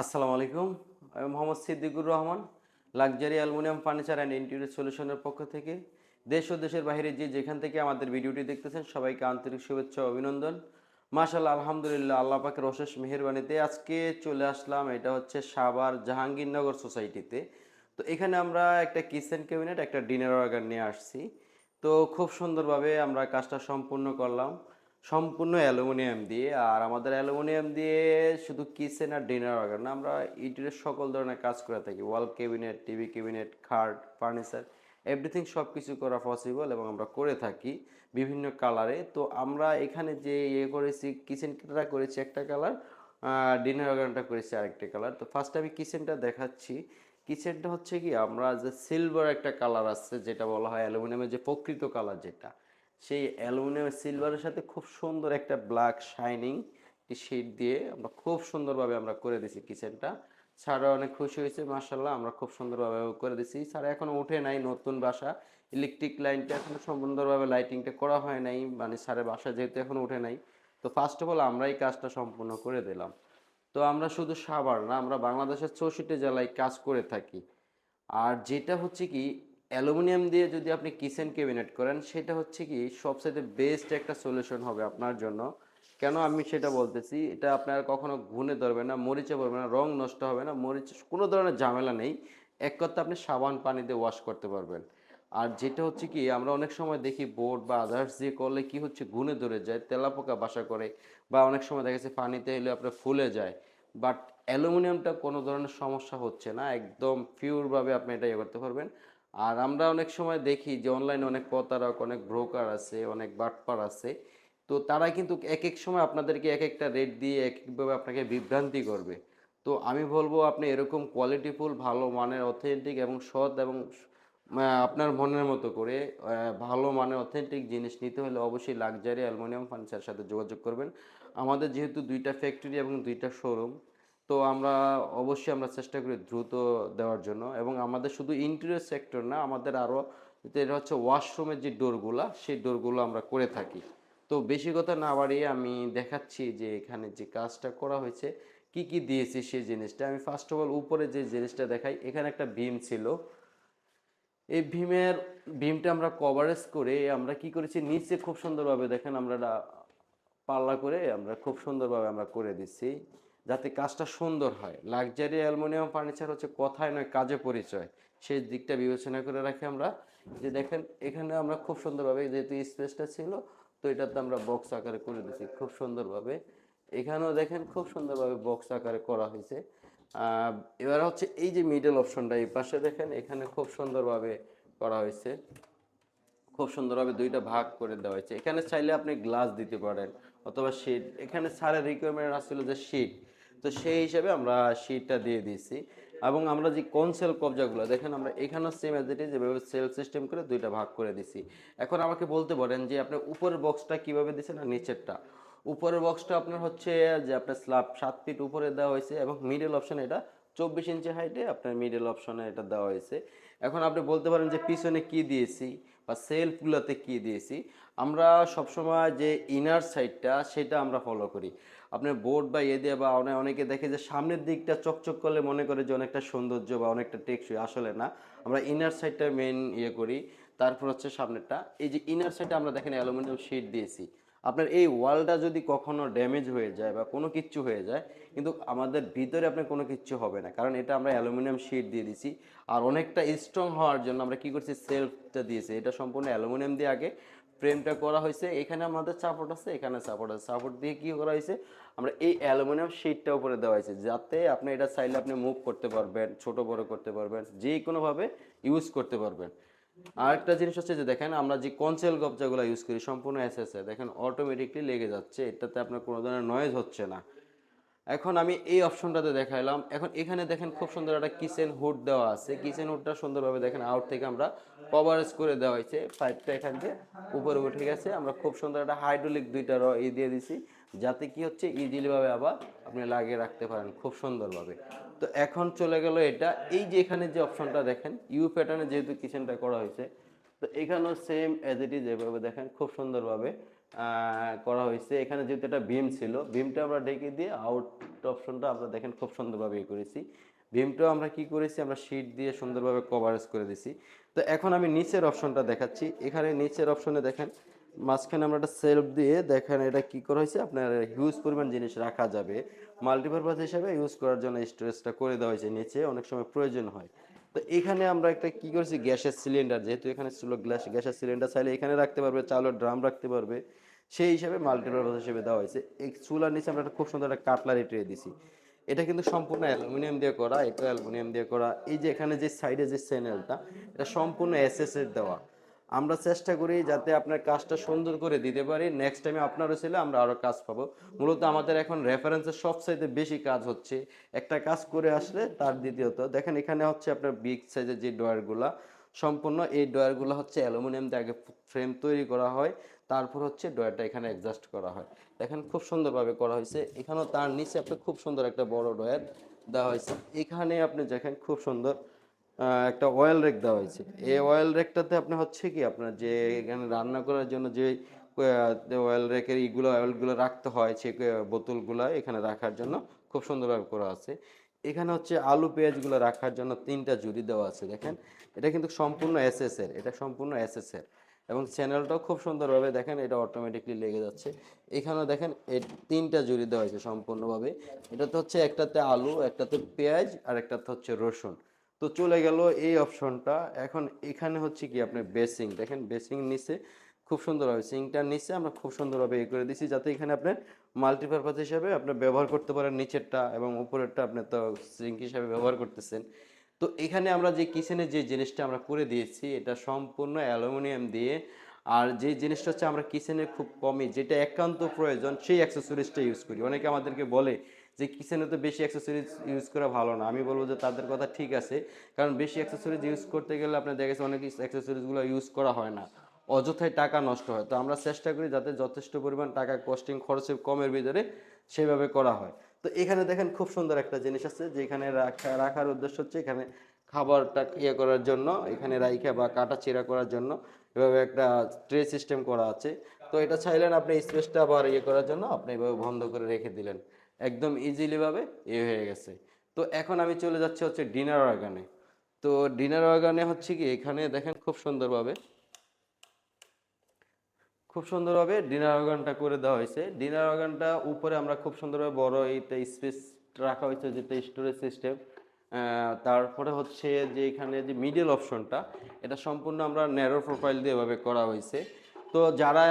আসসালামু আলাইকুম। আমি Mohammad Siddiqur Rahman, luxury aluminium furniture and interior সলিউশনের পক্ষ থেকে। দেশ ও দেশের বাইরে যে যেখান থেকে আমাদের ভিডিওটি দেখতেছেন, সবাইকে আন্তরিক শুভেচ্ছা অভিনন্দন। মাশাল্লাহ আলহামদুলিল্লাহ, আল্লাহ পাকের অশেষ মেহেরবানিতে আজকে চলে আসলাম। এটা হচ্ছে সাভার জাহাঙ্গীরনগর সোসাইটিতে। তো এখানে আমরা একটা কিচেন ক্যাবিনেট, একটা ডিনার অর্গান নিয়ে আসছি। তো খুব সুন্দরভাবে আমরা কাজটা সম্পূর্ণ করলাম। সম্পূর্ণ অ্যালুমিনিয়াম দিয়ে, আর আমাদের অ্যালুমিনিয়াম দিয়ে শুধু কিচেন আর ডিনার অর্গান না, আমরা ইটের সকল ধরনের কাজ করে থাকি। ওয়াল ক্যাবিনেট, টিভি ক্যাবিনেট, খাট, ফার্নিচার, এভরিথিং সব কিছু করা পসিবল এবং আমরা করে থাকি বিভিন্ন কালারে। তো আমরা এখানে যে ইয়ে করেছি কিচেনটা করেছি একটা কালার ডিনার অর্গানটা করেছি আরেকটা কালার। তো ফার্স্ট আমি কিচেনটা দেখাচ্ছি। কিচেনটা হচ্ছে কি, আমরা যে সিলভার একটা কালার আছে, যেটা বলা হয় অ্যালুমিনিয়ামের যে প্রকৃত কালার যেটা সেই অ্যালুমিনিয়াম সিলভারের সাথে খুব সুন্দর একটা ব্ল্যাক শাইনিং শেড দিয়ে আমরা খুব সুন্দরভাবে আমরা করে দিছি কিচেনটা স্যাররা অনেক খুশি হয়েছে মার্শাল্লাহ আমরা খুব সুন্দরভাবে করে দিছি। স্যার এখনও উঠে নাই নতুন বাসা। ইলেকট্রিক লাইনটা এখনও সুন্দরভাবে লাইটিংটা করা হয় নাই মানে স্যারের বাসা যেহেতু এখনও উঠে নাই। তো ফার্স্ট অফ অল আমরাই কাজটা সম্পূর্ণ করে দিলাম। তো আমরা শুধু সাভার না, আমরা বাংলাদেশের চৌষট্টি জেলায় কাজ করে থাকি। আর যেটা হচ্ছে কি অ্যালুমিনিয়াম দিয়ে যদি আপনি কিচেন ক্যাবিনেট করেন, সেটা হচ্ছে কি সবচেয়ে বেস্ট একটা সলিউশন হবে আপনার জন্য। কেন আমি সেটা বলতেছি? এটা আপনার কখনো ঘুনে ধরবে না, মরিচে পড়বে না, রং নষ্ট হবে না, মরিচ, কোনো ধরনের ঝামেলা নেই। এক কথা আপনি সাবান পানি দিয়ে ওয়াশ করতে পারবেন। আর যেটা হচ্ছে কি, আমরা অনেক সময় দেখি বোর্ড বা আদার্স দিয়ে করলে কি হচ্ছে ঘুনে ধরে যায়, তেলাপোকা বাসা করে বা অনেক সময় দেখা যাচ্ছে পানিতে এলে আপনার ফুলে যায়। বাট অ্যালুমিনিয়ামটা কোনো ধরনের সমস্যা হচ্ছে না, একদম পিওরভাবে আপনি এটা ইয়ে করতে পারবেন। আর আমরা অনেক সময় দেখি যে অনলাইনে অনেক প্রতারক, অনেক ব্রোকার আছে, অনেক বাটপার আছে। তো তারা কিন্তু এক এক সময় আপনাদেরকে এক একটা রেট দিয়ে এক একভাবে আপনাকে বিভ্রান্তি করবে। তো আমি বলব আপনি এরকম কোয়ালিটিফুল ভালো মানের অথেন্টিক এবং সৎ এবং আপনার মনের মতো করে ভালো মানের অথেন্টিক জিনিস নিতে হলে অবশ্যই লাক্সারি অ্যালুমিনিয়াম ফার্নিচারের সাথে যোগাযোগ করবেন। আমাদের যেহেতু দুইটা ফ্যাক্টরি এবং দুইটা শোরুম তো আমরা অবশ্যই আমরা চেষ্টা করি দ্রুত দেওয়ার জন্য এবং আমাদের শুধু ইন্টেরিয়র সেক্টর না, আমাদের আরও এটা হচ্ছে ওয়াশরুমের যে ডোরগুলো, সেই ডোরগুলো আমরা করে থাকি। তো বেশি কথা না বাড়িয়ে আমি দেখাচ্ছি যে এখানে যে কাজটা করা হয়েছে, কি কি দিয়েছি সেই জিনিসটা। আমি ফার্স্ট অফ অল উপরে যে জিনিসটা দেখাই, এখানে একটা ভীম ছিল। এই ভীমের, ভীমটা আমরা কভারেজ করে আমরা কি করেছি, নিচে খুব সুন্দরভাবে দেখেন আমরা পাল্লা করে আমরা খুব সুন্দরভাবে আমরা করে দিচ্ছি। যাতে কাজটা সুন্দর হয়। লাক্সারি অ্যালুমিনিয়াম ফার্নিচার হচ্ছে কথায় নয়, কাজে পরিচয়। সেই দিকটা বিবেচনা করে রাখি আমরা যে দেখেন, এখানে আমরা খুব সুন্দরভাবে যেহেতু স্পেসটা ছিল, তো এটাতে আমরা বক্স আকারে করে দিচ্ছি খুব সুন্দরভাবে। এখানেও দেখেন খুব সুন্দরভাবে বক্স আকারে করা হয়েছে। এবার হচ্ছে এই যে মিডল অপশনটা এই পাশে দেখেন, এখানে খুব সুন্দরভাবে করা হয়েছে। খুব সুন্দরভাবে দুইটা ভাগ করে দেওয়া হয়েছে। এখানে চাইলে আপনি গ্লাস দিতে পারেন অথবা শিট এখানে সারের রিকোয়ারমেন্ট আসছিল যে শিট তো সেই হিসাবে আমরা শিটটা দিয়ে দিয়েছি। এবং আমরা যে কোন সেল কবজাগুলো, দেখেন আমরা এখানেও সেম অ্যাজ ইট ইজ যেভাবে সেল সিস্টেম করে দুইটা ভাগ করে দিছি। এখন আমাকে বলতে পারেন যে আপনি উপরের বক্সটা কীভাবে দিচ্ছেন আর নিচেরটা? উপরের বক্সটা আপনার হচ্ছে যে আপনার স্ল্যাব সাত ফিট উপরে দেওয়া হয়েছে এবং মিডল অপশন এটা চব্বিশ ইঞ্চি হাইটে আপনার মিডল অপশনে এটা দেওয়া হয়েছে। এখন আপনি বলতে পারেন যে পিছনে কি দিয়েছি? বা সেলফগুলোতে কি দিয়েছি, আমরা সবসময় যে ইনার সাইডটা সেটা আমরা ফলো করি। আপনার বোর্ড বা ইয়ে দিয়ে বা অনেক দেখে যে সামনের দিকটা চকচক করলে মনে করে যে অনেকটা সৌন্দর্য বা অনেকটা টেকসই, আসলে না। আমরা ইনার সাইডটা মেন ইয়ে করি, তারপর হচ্ছে সামনেরটা। এই যে ইনার সাইডটা আমরা দেখেন অ্যালুমিনিয়াম শিট দিয়েছি। আপনার এই ওয়ালটা যদি কখনো ড্যামেজ হয়ে যায় বা কোনো কিচ্ছু হয়ে যায়, কিন্তু আমাদের ভিতরে আপনার কোনো কিচ্ছু হবে না। কারণ এটা আমরা অ্যালুমিনিয়াম শিট দিয়ে দিছি। আর অনেকটা স্ট্রং হওয়ার জন্য আমরা কি করছি, সেলফটা দিয়েছি। এটা সম্পূর্ণ অ্যালুমিনিয়াম দিয়ে আগে ফ্রেমটা করা হয়েছে। এখানে আমাদের সাপোর্ট আছে, এখানে সাপোর্ট আছে। সাপোর্ট দিয়ে কী করা হয়েছে, আমরা এই অ্যালুমিনিয়াম শিটটা উপরে দেওয়া হয়েছে। যাতে আপনি এটা চাইলে আপনি মুভ করতে পারবেন, ছোট বড় করতে পারবেন যে কোনোভাবে ইউজ করতে পারবেন। আরেকটা জিনিস হচ্ছে যে দেখেন, আমরা যে কনসেল গবজাগুলো ইউজ করি, সম্পূর্ণ এসএসএ দেখেন অটোমেটিকলি লেগে যাচ্ছে, এটাতে আপনার কোনো ধরনের নয়েজ হচ্ছে না। এখন আমি এই অপশনটাতে দেখাইলাম। এখন এখানে দেখেন খুব সুন্দর একটা কিচেন হুড দেওয়া আছে। কিচেন হুডটা সুন্দরভাবে দেখেন আউট থেকে আমরা কভারেজ করে দেওয়া হয়েছে। পাইপটা এখান থেকে উপরে উঠে গেছে। আমরা খুব সুন্দর একটা হাইড্রোলিক দুইটা র ই দিয়ে দিছি, যাতে কি হচ্ছে ইজিলিভাবে আবার আপনি লাগিয়ে রাখতে পারেন, খুব সুন্দরভাবে। তো এখন চলে গেল এটা। এই যে এখানে যে অপশনটা দেখেন ইউ প্যাটার্নে যেহেতু কিচেনটা করা হয়েছে, তো এখানেও সেম অ্যাজ ইট ইজ এভাবে দেখেন, খুব সুন্দরভাবে করা হয়েছে। এখানে যেহেতু এটা বিম ছিল বিমটা আমরা ডেকে দিয়ে আউট অপশনটা আমরা দেখেন খুব সুন্দরভাবে ইয়ে করেছি। বিমটাও আমরা কি করেছি, আমরা শীট দিয়ে সুন্দরভাবে কভারেজ করে দিছি। তো এখন আমি নিচের অপশনটা দেখাচ্ছি। এখানে নিচের অপশনে দেখেন মাঝখানে আমরা একটা সেলফ দিয়ে দেখেন এটা কি করা হয়েছে? আপনার হিউজ পরিমাণ জিনিস রাখা যাবে। মাল্টিপারপাস হিসাবে ইউজ করার জন্য স্টোরেজটা করে দেওয়া হয়েছে নিচে, অনেক সময় প্রয়োজন হয়। তো এখানে আমরা একটা কি করেছি? গ্যাসের সিলিন্ডার যেহেতু এখানে ছিল গ্যাস গ্যাসের সিলিন্ডার চাইলে এখানে রাখতে পারবে চাউলের ড্রাম রাখতে পারবে। সেই হিসাবে মাল্টিপারপাস হিসেবে দেওয়া হয়েছে। এই চুলার নিচে আমরা একটা খুব সুন্দর একটা কাটলারি ট্রে দিছি। এটা কিন্তু সম্পূর্ণ অ্যালুমিনিয়াম দিয়ে করা এটা অ্যালুমিনিয়াম দিয়ে করা। এই যে এখানে যে সাইডে যে চ্যানেলটা এটা সম্পূর্ণ এসএস দেওয়া। আমরা চেষ্টা করি যাতে আপনার কাজটা সুন্দর করে দিতে পারি। নেক্সট টাইমে আপনারও ছেলে, আমরা আরও কাজ পাবো। মূলত আমাদের এখন রেফারেন্সের সবচাইতে বেশি কাজ হচ্ছে একটা কাজ করে আসলে তার দ্বিতীয়ত। দেখেন এখানে হচ্ছে আপনার বিগ সাইজের যে ডয়ারগুলা সম্পূর্ণ এই ডয়ারগুলো হচ্ছে অ্যালুমিনিয়াম দিয়ে আগে ফ্রেম তৈরি করা হয়, তারপর হচ্ছে ডয়ারটা এখানে অ্যাডজাস্ট করা হয়। দেখেন খুব সুন্দরভাবে করা হয়েছে। এখানেও তার নিচে আপনি খুব সুন্দর একটা বড় ডয়ার দেওয়া হয়েছে। এখানে আপনি দেখেন খুব সুন্দর একটা অয়েল রেক দেওয়া হয়েছে। এই অয়েল রেকটাতে আপনি হচ্ছে কি? আপনার যে এখানে রান্না করার জন্য যে অয়েল রেকের ইগুলো অয়েলগুলো রাখতে হয়, সে বোতলগুলো এখানে রাখার জন্য খুব সুন্দরভাবে করা আছে। এখানে হচ্ছে আলু, পেঁয়াজগুলো রাখার জন্য তিনটা জুড়ি দেওয়া আছে, দেখেন। এটা কিন্তু সম্পূর্ণ এসএস এর, এটা সম্পূর্ণ এসএস এর। এবং চ্যানেলটাও খুব সুন্দরভাবে দেখেন, এটা অটোমেটিকলি লেগে যাচ্ছে। এখানেও দেখেন এই তিনটা জুড়ি দেওয়া হয়েছে সম্পূর্ণভাবে। এটাতে হচ্ছে একটাতে আলু, একটাতে পেঁয়াজ, আর একটাতে হচ্ছে রসুন। তো চলে গেল এই অপশনটা। এখন এখানে হচ্ছে কি আপনার বেসিং। দেখেন বেসিং নিচে খুব সুন্দরভাবে সিংটার নিচে আমরা খুব সুন্দরভাবে এ করে দিছি যাতে এখানে আপনার মাল্টিপারপাস হিসাবে আপনি ব্যবহার করতে পারেন নিচেরটা এবং উপরেরটা আপনি তো সিঙ্ক হিসাবে ব্যবহার করতেছেন। তো এখানে আমরা যে কিচেনে যে জিনিসটা আমরা করে দিয়েছি, এটা সম্পূর্ণ অ্যালুমিনিয়াম দিয়ে। আর যে জিনিসটা হচ্ছে আমরা কিচেনে খুব কমই, যেটা একান্ত প্রয়োজন, সেই অ্যাক্সেসরিজটা ইউজ করি। অনেকে আমাদেরকে বলে যে কিচেনে তো বেশি অ্যাক্সেসরিজ ইউজ করা ভালো না। আমি বলব যে তাদের কথা ঠিক আছে, কারণ বেশি অ্যাক্সেসরিজ ইউজ করতে গেলে আপনার দেখা গেছে অনেক অ্যাক্সেসরিজগুলো ইউজ করা হয় না। অযথায় টাকা নষ্ট হয়। তো আমরা চেষ্টা করি যাতে যথেষ্ট পরিমাণ টাকা কস্টিং খরচে কমের ভিতরে সেভাবে করা হয়। তো এখানে দেখেন খুব সুন্দর একটা জিনিস আছে, যেখানে রাখা, রাখার উদ্দেশ্য হচ্ছে এখানে খাবারটা ইয়ে করার জন্য, এখানে রাইখা বা কাটা চিরা করার জন্য এভাবে একটা ট্রে সিস্টেম করা আছে। তো এটা চাইলেন আপনি স্পেসটা আবার ইয়ে করার জন্য আপনি এভাবে বন্ধ করে রেখে দিলেন। একদম ইজিলি ভাবে ইয়ে হয়ে গেছে। তো এখন আমি চলে যাচ্ছি হচ্ছে ডিনার অর্গানে তো ডিনার অর্গানে হচ্ছে কি, এখানে দেখেন খুব সুন্দরভাবে খুব সুন্দরভাবে ডিনার অর্গানটা করে দেওয়া হয়েছে। ডিনার অর্গানটা উপরে আমরা খুব সুন্দরভাবে বড় এইটা স্পেস রাখা হয়েছে যেটা স্টোরেজ সিস্টেম তারপরে হচ্ছে যে এখানে যে মিডল অপশনটা এটা সম্পূর্ণ আমরা ন্যারো প্রোফাইল দিয়ে এভাবে করা হয়েছে। তো যারা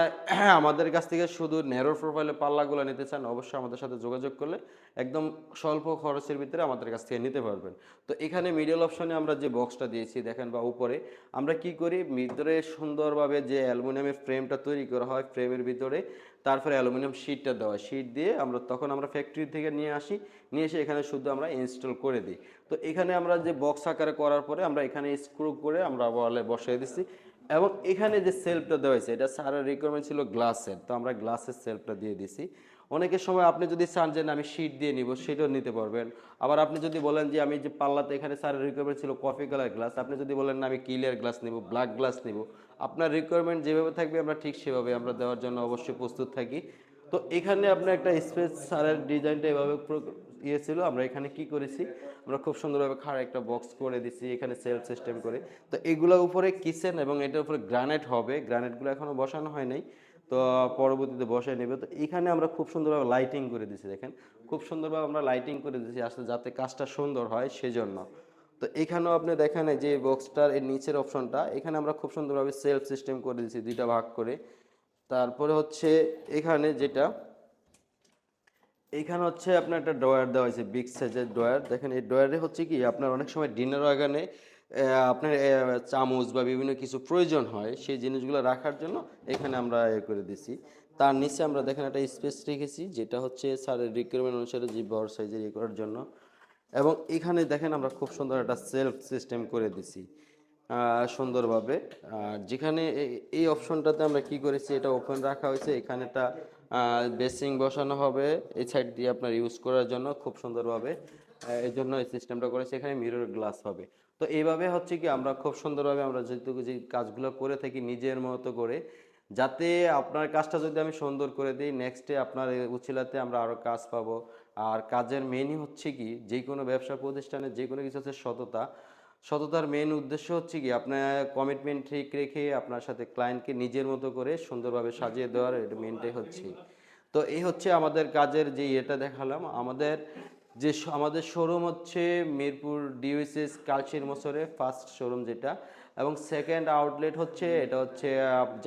আমাদের কাছ থেকে শুধু ন্যারো প্রোফাইলে পাল্লাগুলো নিতে চান, অবশ্যই আমাদের সাথে যোগাযোগ করলে একদম স্বল্প খরচের ভিতরে আমাদের কাছ থেকে নিতে পারবেন। তো এখানে মিডল অপশনে আমরা যে বক্সটা দিয়েছি, দেখেন বা উপরে, আমরা কি করি? ভিতরে সুন্দরভাবে যে অ্যালুমিনিয়ামের ফ্রেমটা তৈরি করা হয় ফ্রেমের ভিতরে, তারপরে অ্যালুমিনিয়াম শিটটা দেওয়া শিট দিয়ে আমরা তখন আমরা ফ্যাক্টরি থেকে নিয়ে আসি, নিয়ে এসে এখানে শুধু আমরা ইনস্টল করে দিই। তো এখানে আমরা যে বক্স আকারে করার পরে আমরা এখানে স্ক্রু করে আমরা ওয়ালে বসিয়ে দিচ্ছি। এবং এখানে যে সেলফটা দেওয়া হয়েছে, এটা স্যারের রিকোয়ারমেন্ট ছিল গ্লাসের তো আমরা গ্লাসের সেলফটা দিয়ে দিছি। অনেকের সময় আপনি যদি চান যে আমি শিট দিয়ে নিব সেটাও নিতে পারবেন। আবার আপনি যদি বলেন যে, আমি যে পাল্লাতে এখানে স্যারের রিকোয়ারমেন্ট ছিল কফি কালার গ্লাস আপনি যদি বলেন, না, আমি ক্লিয়ার গ্লাস নিব ব্ল্যাক গ্লাস নিব আপনার রিকোয়ারমেন্ট যেভাবে থাকবে, আমরা ঠিক সেভাবে আমরা দেওয়ার জন্য অবশ্যই প্রস্তুত থাকি। তো এখানে আপনার একটা স্পেস সারের ডিজাইনটা এভাবে ইয়ে ছিল, আমরা এখানে কি করেছি? আমরা খুব সুন্দরভাবে খাড়া একটা বক্স করে দিছি, এখানে সেলফ সিস্টেম করে। তো এগুলোর উপরে কিচেন এবং এটার উপরে গ্রানাইট হবে। গ্রানাইটগুলো এখনও বসানো হয় নাই, তো পরবর্তীতে বসায় নেবে। তো এখানে আমরা খুব সুন্দরভাবে লাইটিং করে দিছি, দেখেন। খুব সুন্দরভাবে আমরা লাইটিং করে দিছি, আসলে যাতে কাজটা সুন্দর হয় সেজন্য। তো এখানেও আপনি দেখেন যে বক্সটার এর নিচের অপশনটা এখানে আমরা খুব সুন্দরভাবে সেলফ সিস্টেম করে দিয়েছি দুইটা ভাগ করে। তারপরে হচ্ছে এখানে যেটা এইখানে হচ্ছে আপনার একটা ড্রয়ার দেওয়া হয়েছে বিগ সাইজের ড্রয়ার। দেখেন এই ড্রয়ারে হচ্ছে কি, আপনার অনেক সময় ডিনার ওয়াগানে আপনার চামচ বা বিভিন্ন কিছু প্রয়োজন হয়, সেই জিনিসগুলো রাখার জন্য এখানে আমরা এ করে দিছি। তার নিচে আমরা দেখেন একটা স্পেস রেখেছি, যেটা হচ্ছে স্যারের রিকোয়ারমেন্ট অনুসারে যে বড় সাইজের ইয়ে করার জন্য। এবং এখানে দেখেন আমরা খুব সুন্দর একটা সেলফ সিস্টেম করে দিছি সুন্দরভাবে। আর যেখানে এই অপশনটাতে আমরা কি করেছি, এটা ওপেন রাখা হয়েছে। এখানে একটা বেসিং বসানো হবে এই সাইড দিয়ে আপনার ইউজ করার জন্য খুব সুন্দরভাবে। এই জন্য এই সিস্টেমটা করেছি, এখানে মিরর গ্লাস হবে। তো এইভাবে হচ্ছে কি, আমরা খুব সুন্দরভাবে আমরা যেহেতু যে কাজগুলো করে থাকি নিজের মতো করে, যাতে আপনার কাজটা যদি আমি সুন্দর করে দিই নেক্সটে আপনার উচিলাতে আমরা আরও কাজ পাবো। আর কাজের মেনই হচ্ছে কি যে কোনো ব্যবসা প্রতিষ্ঠানে যে কোনো কিছু হচ্ছে সততা। সততার মেন উদ্দেশ্য হচ্ছে কি আপনার কমিটমেন্ট ঠিক রেখে আপনার সাথে ক্লায়েন্টকে নিজের মতো করে সুন্দরভাবে সাজিয়ে দেওয়ার এটা মেনটাই হচ্ছে। তো এই হচ্ছে আমাদের কাজের যে এটা দেখালাম। আমাদের যে আমাদের শোরুম হচ্ছে মিরপুর ডিউএসএস কালচির মোসরে ফার্স্ট শোরুম যেটা। এবং সেকেন্ড আউটলেট হচ্ছে, এটা হচ্ছে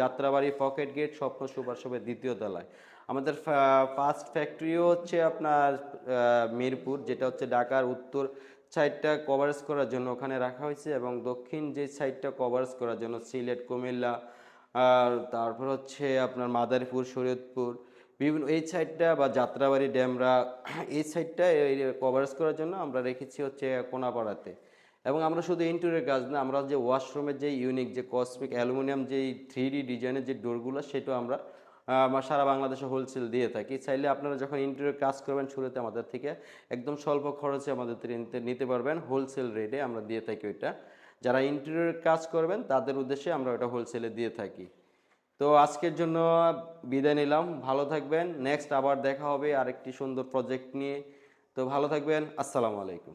Jatrabari pocket gate Shwapno super শপের দ্বিতীয় তলায়। আমাদের ফার্স্ট ফ্যাক্টরিও হচ্ছে আপনার মিরপুর, যেটা হচ্ছে ঢাকার উত্তর সাইডটা কভারেজ করার জন্য ওখানে রাখা হয়েছে এবং দক্ষিণ যে সাইডটা কভারেজ করার জন্য সিলেট, কুমিল্লা, আর তারপর হচ্ছে আপনার মাদারীপুর, শরীয়তপুর, বিভিন্ন এই সাইডটা বা যাত্রাবাড়ি ড্যামরা, এই সাইডটা কভারেজ করার জন্য আমরা রেখেছি হচ্ছে কোনাপাড়াতে। এবং আমরা শুধু ইন্টেরিয়র কাজ না, আমরা যে ওয়াশরুমের যে ইউনিক যে কসমিক অ্যালুমিনিয়াম যে থ্রি ডি ডিজাইনের যে ডোরগুলো সেটাও আমরা সারা বাংলাদেশে হোলসেল দিয়ে থাকি, চাইলে আপনারা যখন ইন্টেরিয়র কাজ করবেন শুরুতে আমাদের থেকে, একদম স্বল্প খরচে আমাদের নিতে পারবেন হোলসেল রেটে আমরা দিয়ে থাকি ওইটা। যারা ইন্টেরিয়র কাজ করবেন, তাদের উদ্দেশ্যে আমরা ওটা হোলসেলে দিয়ে থাকি। তো আজকের জন্য বিদায় নিলাম, ভালো থাকবেন নেক্সট আবার দেখা হবে আরেকটি সুন্দর প্রজেক্ট নিয়ে। তো ভালো থাকবেন, আসসালামু আলাইকুম।